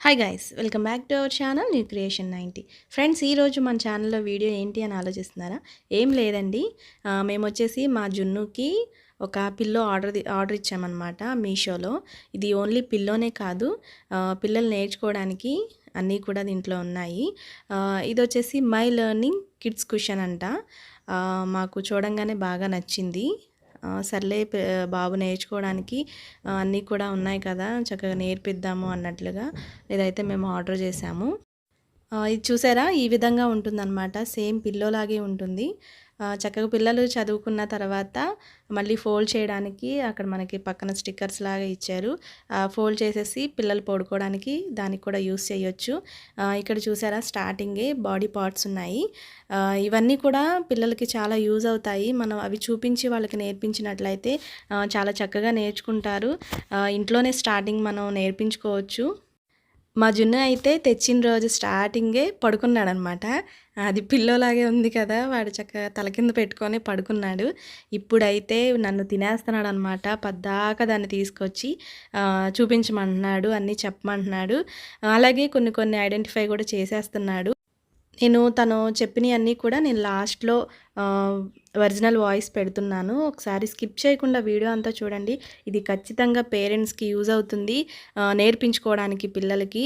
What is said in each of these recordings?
Hi guys welcome back to our channel new creation ninety friends ఈరోజు మన ఛానల్లో video ఏంటి అని ఆలోచిస్తున్నారా? ఏం లేదండి. మేము వచ్చేసి మా జున్నుకి ఒక పిల్లో ఆర్డర్ ఆర్డర్ ఇచ్చామన్నమాట మీషోలో. ఇది ఓన్లీ పిల్లోనే కాదు పిల్లలు నేర్చుకోవడానికి అన్నీ కూడా దీంట్లో ఉన్నాయి. ఇది వచ్చేసి మై లెర్నింగ్ కిడ్స్ కుషన్ అంట. మాకు చూడంగానే బాగా నచ్చింది. సర్లే బాబు నేర్చుకోవడానికి అన్నీ కూడా ఉన్నాయి కదా చక్కగా నేర్పిద్దాము అన్నట్లుగా ఇదైతే మేము ఆర్డర్ చేసాము ఇది చూసారా? ఈ విధంగా ఉంటుందన్నమాట. సేమ్ పిల్లోలాగే ఉంటుంది. చక్కగా పిల్లలు చదువుకున్న తర్వాత మళ్ళీ ఫోల్డ్ చేయడానికి అక్కడ మనకి పక్కన స్టిక్కర్స్ లాగా ఇచ్చారు. ఫోల్డ్ చేసేసి పిల్లలు పడుకోవడానికి దానికి కూడా యూస్ చేయొచ్చు. ఇక్కడ చూసారా స్టార్టింగే బాడీ పార్ట్స్ ఉన్నాయి. ఇవన్నీ కూడా పిల్లలకి చాలా యూజ్ అవుతాయి. మనం అవి చూపించి వాళ్ళకి నేర్పించినట్లయితే చాలా చక్కగా నేర్చుకుంటారు. ఇంట్లోనే స్టార్టింగ్ మనం నేర్పించుకోవచ్చు. మా జున్ను అయితే తెచ్చిన రోజు స్టార్టింగే పడుకున్నాడు అనమాట అది పిల్లోలాగే ఉంది కదా వాడు చక్కగా తల కింద పెట్టుకొని పడుకున్నాడు. ఇప్పుడైతే నన్ను తినేస్తున్నాడు అనమాట పద్దాక దాన్ని తీసుకొచ్చి చూపించమంటున్నాడు అన్నీ చెప్పమంటున్నాడు. అలాగే కొన్ని కొన్ని ఐడెంటిఫై కూడా చేసేస్తున్నాడు. నేను తను చెప్పినవన్నీ కూడా నేను లాస్ట్లో ఒరిజినల్ వాయిస్ పెడుతున్నాను. ఒకసారి స్కిప్ చేయకుండా వీడియో అంతా చూడండి. ఇది ఖచ్చితంగా పేరెంట్స్కి యూజ్ అవుతుంది నేర్పించుకోవడానికి పిల్లలకి.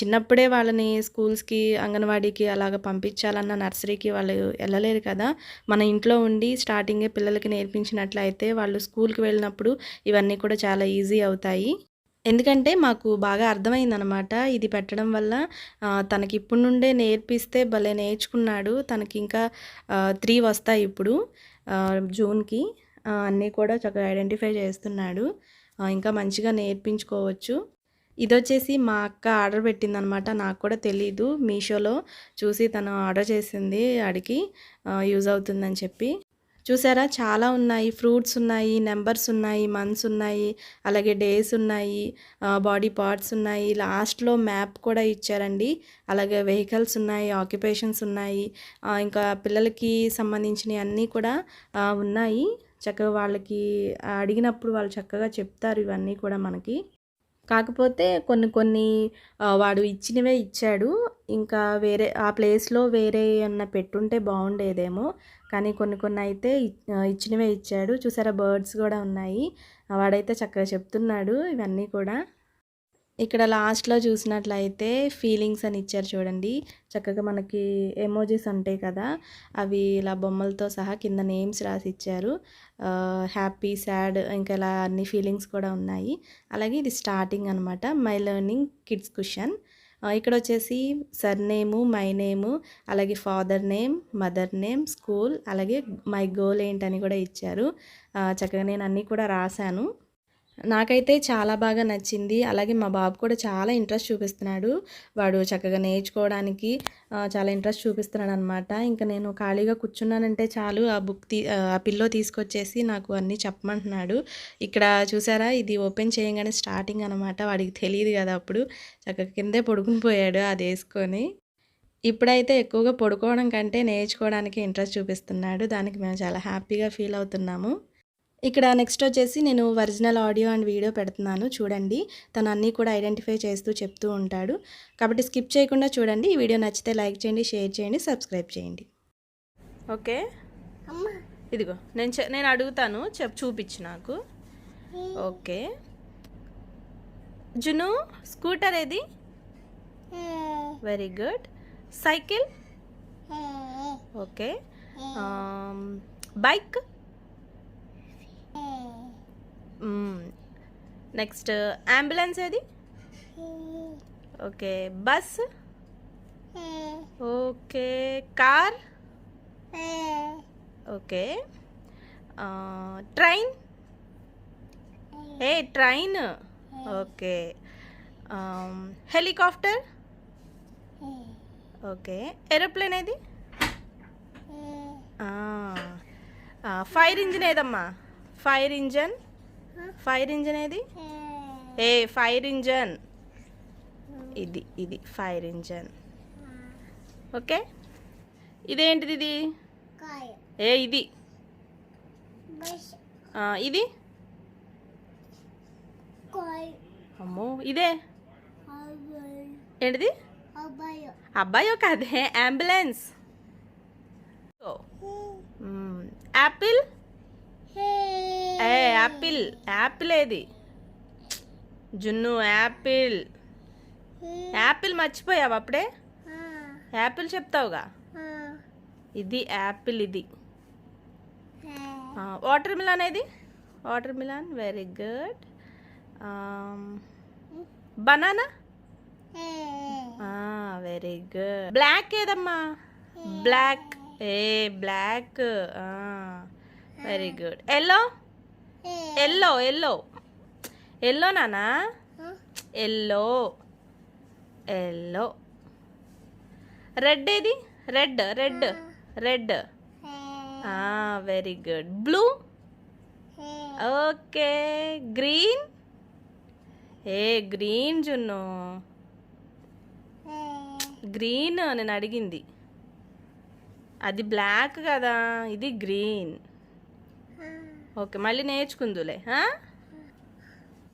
చిన్నప్పుడే వాళ్ళని స్కూల్స్కి అంగన్వాడీకి అలాగ పంపించాలన్న నర్సరీకి వాళ్ళు వెళ్ళలేరు కదా. మన ఇంట్లో ఉండి స్టార్టింగే పిల్లలకి నేర్పించినట్లయితే వాళ్ళు స్కూల్కి వెళ్ళినప్పుడు ఇవన్నీ కూడా చాలా ఈజీ అవుతాయి. ఎందుకంటే మాకు బాగా అర్థమైందనమాట ఇది పెట్టడం వల్ల తనకి ఇప్పుడు నుండే నేర్పిస్తే భలే నేర్చుకున్నాడు. తనకి ఇంకా త్రీ వస్తాయి ఇప్పుడు జూన్కి. అన్నీ కూడా చక్కగా ఐడెంటిఫై చేస్తున్నాడు. ఇంకా మంచిగా నేర్పించుకోవచ్చు. ఇది వచ్చేసి మా అక్క ఆర్డర్ పెట్టిందనమాట. నాకు కూడా తెలీదు. మీషోలో చూసి తను ఆర్డర్ చేసింది. అడిగి యూజ్ అవుతుందని చెప్పి. చూసారా? చాలా ఉన్నాయి. ఫ్రూట్స్ ఉన్నాయి నెంబర్స్ ఉన్నాయి మంత్స్ ఉన్నాయి అలాగే డేస్ ఉన్నాయి బాడీ పార్ట్స్ ఉన్నాయి. లాస్ట్లో మ్యాప్ కూడా ఇచ్చారండి. అలాగే వెహికల్స్ ఉన్నాయి ఆక్యుపేషన్స్ ఉన్నాయి. ఇంకా పిల్లలకి సంబంధించినవి అన్నీ కూడా ఉన్నాయి. చక్కగా వాళ్ళకి అడిగినప్పుడు వాళ్ళు చక్కగా చెప్తారు ఇవన్నీ కూడా మనకి. కాకపోతే కొన్ని కొన్ని వాడు ఇచ్చినవే ఇచ్చాడు. ఇంకా వేరే ఆ ప్లేస్లో వేరే ఏమన్నా పెట్టుంటే బాగుండేదేమో కానీ కొన్ని కొన్ని అయితే ఇచ్చినవే ఇచ్చాడు. చూసారా బర్డ్స్ కూడా ఉన్నాయి. వాడైతే చక్కగా చెప్తున్నాడు ఇవన్నీ కూడా. ఇక్కడ లాస్ట్లో చూసినట్లయితే ఫీలింగ్స్ అని ఇచ్చారు చూడండి. చక్కగా మనకి ఎమోజీస్ ఉంటాయి కదా. అవి ఇలా బొమ్మలతో సహా కింద నేమ్స్ రాసి ఇచ్చారు హ్యాపీ సాడ్ ఇంకా ఇలా అన్ని ఫీలింగ్స్ కూడా ఉన్నాయి. అలాగే ఇది స్టార్టింగ్ అనమాట మై లెర్నింగ్ కిడ్స్ క్వశ్చన్. ఇక్కడ వచ్చేసి సర్ నేము మై నేము అలాగే father name mother name school అలాగే మై గోల్ ఏంటని కూడా ఇచ్చారు. చక్కగా నేను అన్నీ కూడా రాశాను. నాకైతే చాలా బాగా నచ్చింది. అలాగే మా బాబు కూడా చాలా ఇంట్రెస్ట్ చూపిస్తున్నాడు. వాడు చక్కగా నేర్చుకోవడానికి చాలా ఇంట్రెస్ట్ చూపిస్తున్నాడు అనమాట ఇంకా నేను ఖాళీగా కూర్చున్నానంటే చాలు ఆ బుక్ తీ ఆ పిల్లో తీసుకొచ్చేసి నాకు అన్నీ చెప్పమంటున్నాడు. ఇక్కడ చూసారా? ఇది ఓపెన్ చేయగానే స్టార్టింగ్ అనమాట వాడికి తెలియదు కదా అప్పుడు. చక్కగా కిందే పడుకుని పోయాడు అది వేసుకొని. ఇప్పుడైతే ఎక్కువగా పడుకోవడం కంటే నేర్చుకోవడానికి ఇంట్రెస్ట్ చూపిస్తున్నాడు. దానికి మేము చాలా హ్యాపీగా ఫీల్ అవుతున్నాము. ఇక్కడ నెక్స్ట్ వచ్చేసి నేను ఒరిజినల్ ఆడియో అండ్ వీడియో పెడుతున్నాను. చూడండి. తను అన్నీ కూడా ఐడెంటిఫై చేస్తూ చెప్తూ ఉంటాడు. కాబట్టి స్కిప్ చేయకుండా చూడండి. ఈ వీడియో నచ్చితే లైక్ చేయండి షేర్ చేయండి సబ్స్క్రైబ్ చేయండి. ఓకే ఇదిగో నేను చె- నేను అడుగుతాను. చెప్ చూపించు నాకు. ఓకే జును స్కూటర్ ఏది? Very good cycle? Okay bike next ambulance ఏది? Okay bus okay car okay train ఏ train okay helicopter okay aeroplane ఏది? ఫైర్ ఇంజిన్ ఏదమ్మా? ఫైర్ ఇంజన్ ఫైర్ ఇంజన్ ఏది? ఏ. Fire engine. ఇది ఇది ఫైర్ ఇంజన్. ఓకే? ఇదేంటిది ఇది? ఏ ఇది. ఇది? అమ్మో ఇదే? ఏంటిది? అబ్బాయో. కాదే అంబులెన్స్. యాపిల్? ఏ యాపిల్. యాపిల్ ఏది? జున్ను యాపిల్. యాపిల్ మర్చిపోయావు అప్పుడే? యాపిల్ చెప్తావుగా? ఇది యాపిల్ ఇది. వాటర్ మిలాన్ ఏది? Watermelon very good. Banana? Very good. Black ఏదమ్మా? బ్లాక్. ఏ black. Very good. Yellow? Yellow yellow. Yellow నానా ఎల్లో. ఎల్లో. రెడ్ ఏది? Red red red very good blue okay green ఏ green Junnu green నేను అడిగింది అది black కదా ఇది green okay మళ్ళీ నేర్చుకుందులే